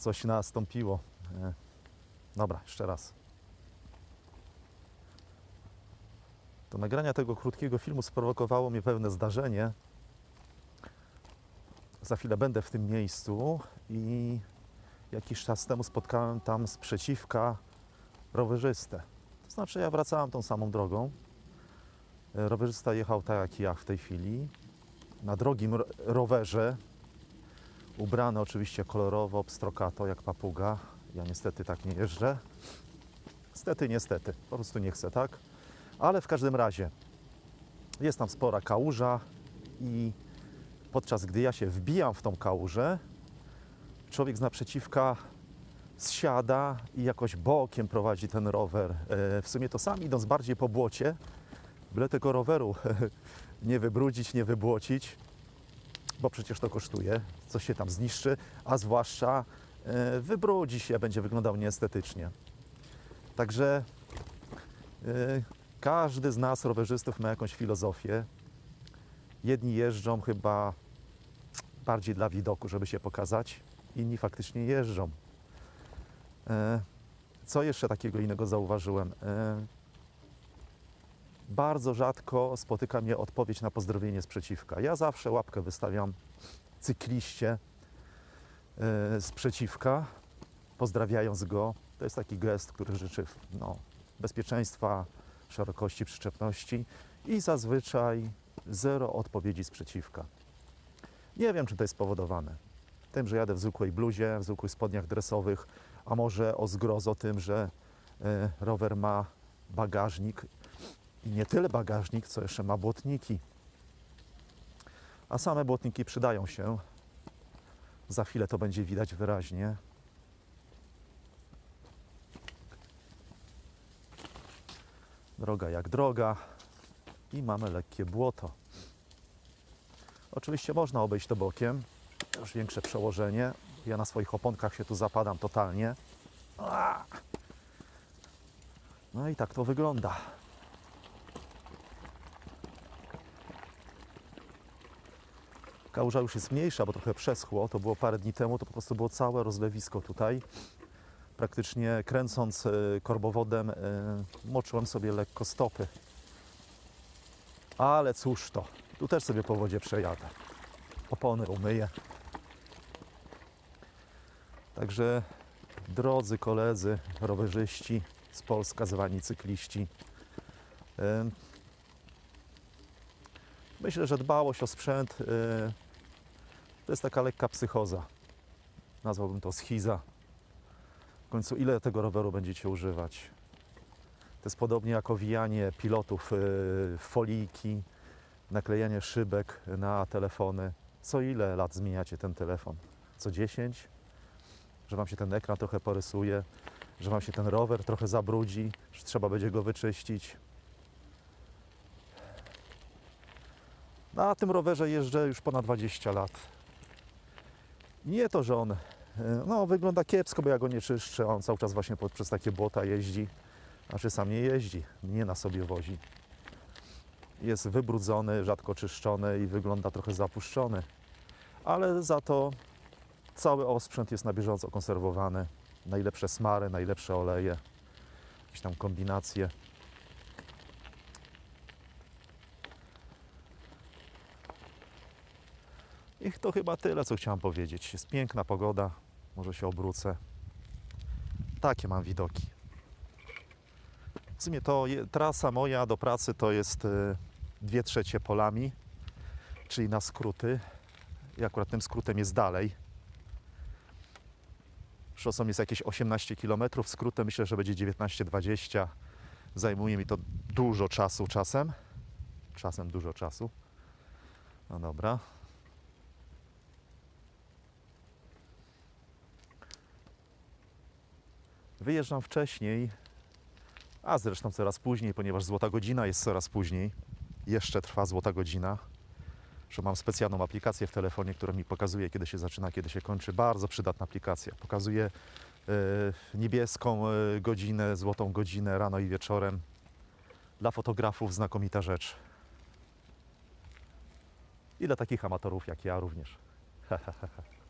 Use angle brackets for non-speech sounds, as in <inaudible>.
Coś nastąpiło. E, Dobra, jeszcze raz. Do nagrania tego krótkiego filmu sprowokowało mnie pewne zdarzenie. Za chwilę będę w tym miejscu i jakiś czas temu spotkałem tam sprzeciwka rowerzystę. To znaczy ja wracałem tą samą drogą. E, Rowerzysta jechał tak jak ja w tej chwili. Na drogim ro- rowerze, ubrany oczywiście kolorowo, pstrokato jak papuga. Ja niestety tak nie jeżdżę. Niestety, niestety. Po prostu nie chcę, tak? Ale w każdym razie jest tam spora kałuża i podczas gdy ja się wbijam w tą kałużę, człowiek z naprzeciwka zsiada i jakoś bokiem prowadzi ten rower. E, W sumie to sam idąc bardziej po błocie, byle tego roweru <laughs> nie wybrudzić, nie wybłocić, bo przecież to kosztuje, coś się tam zniszczy, a zwłaszcza e, wybrudzi się, będzie wyglądał nieestetycznie. Także e, każdy z nas, rowerzystów, ma jakąś filozofię. Jedni jeżdżą chyba bardziej dla widoku, żeby się pokazać, inni faktycznie jeżdżą. E, Co jeszcze takiego innego zauważyłem? Bardzo rzadko spotyka mnie odpowiedź na pozdrowienie sprzeciwka. Ja zawsze łapkę wystawiam cykliście e, z przeciwka, pozdrawiając go. To jest taki gest, który życzy no, bezpieczeństwa, szerokości przyczepności i zazwyczaj zero odpowiedzi sprzeciwka. Nie wiem, czy to jest spowodowane tym, że jadę w zwykłej bluzie, w zwykłych spodniach dresowych, a może o zgrozo tym, że e, rower ma bagażnik i nie tyle bagażnik, co jeszcze ma błotniki. A same błotniki przydają się. Za chwilę to będzie widać wyraźnie. Droga jak droga i mamy lekkie błoto. Oczywiście można obejść to bokiem, już większe przełożenie. Ja na swoich oponkach się tu zapadam totalnie. No i tak to wygląda. Kałuża już jest mniejsza, bo trochę przeschło. To było parę dni temu, to po prostu było całe rozlewisko tutaj. Praktycznie kręcąc e, korbowodem, e, moczyłem sobie lekko stopy. Ale cóż to, tu też sobie po wodzie przejadę. Opony umyję. Także drodzy koledzy, rowerzyści z Polska, zwani cykliści, myślę, że dbałość o sprzęt y, to jest taka lekka psychoza. Nazwałbym to schiza. W końcu ile tego roweru będziecie używać? To jest podobnie jak owijanie pilotów y, w foliki, naklejanie szybek na telefony. Co ile lat zmieniacie ten telefon? Co 10? Że wam się ten ekran trochę porysuje, że wam się ten rower trochę zabrudzi, że trzeba będzie go wyczyścić. Na tym rowerze jeżdżę już ponad 20 lat. Nie to, że on e, no, wygląda kiepsko, bo ja go nie czyszczę. On cały czas właśnie pod, przez takie błota jeździ. Znaczy sam nie jeździ, nie na sobie wozi. Jest wybrudzony, rzadko czyszczony i wygląda trochę zapuszczony. Ale za to cały osprzęt jest na bieżąco konserwowany. Najlepsze smary, najlepsze oleje, jakieś tam kombinacje. I to chyba tyle, co chciałem powiedzieć. Jest piękna pogoda, może się obrócę. Takie mam widoki. W sumie to je, trasa moja do pracy to jest y, dwie trzecie polami, czyli na skróty. I akurat tym skrótem jest dalej. Szosą jest jakieś 18 km, skrótem myślę, że będzie 19-20. Zajmuje mi to dużo czasu czasem. Czasem dużo czasu. No dobra. Wyjeżdżam wcześniej, a zresztą coraz później, ponieważ złota godzina jest coraz później. Jeszcze trwa złota godzina. Że mam specjalną aplikację w telefonie, która mi pokazuje, kiedy się zaczyna, kiedy się kończy. Bardzo przydatna aplikacja. Pokazuje e, niebieską e, godzinę, złotą godzinę rano i wieczorem. Dla fotografów znakomita rzecz. I dla takich amatorów jak ja również. <laughs>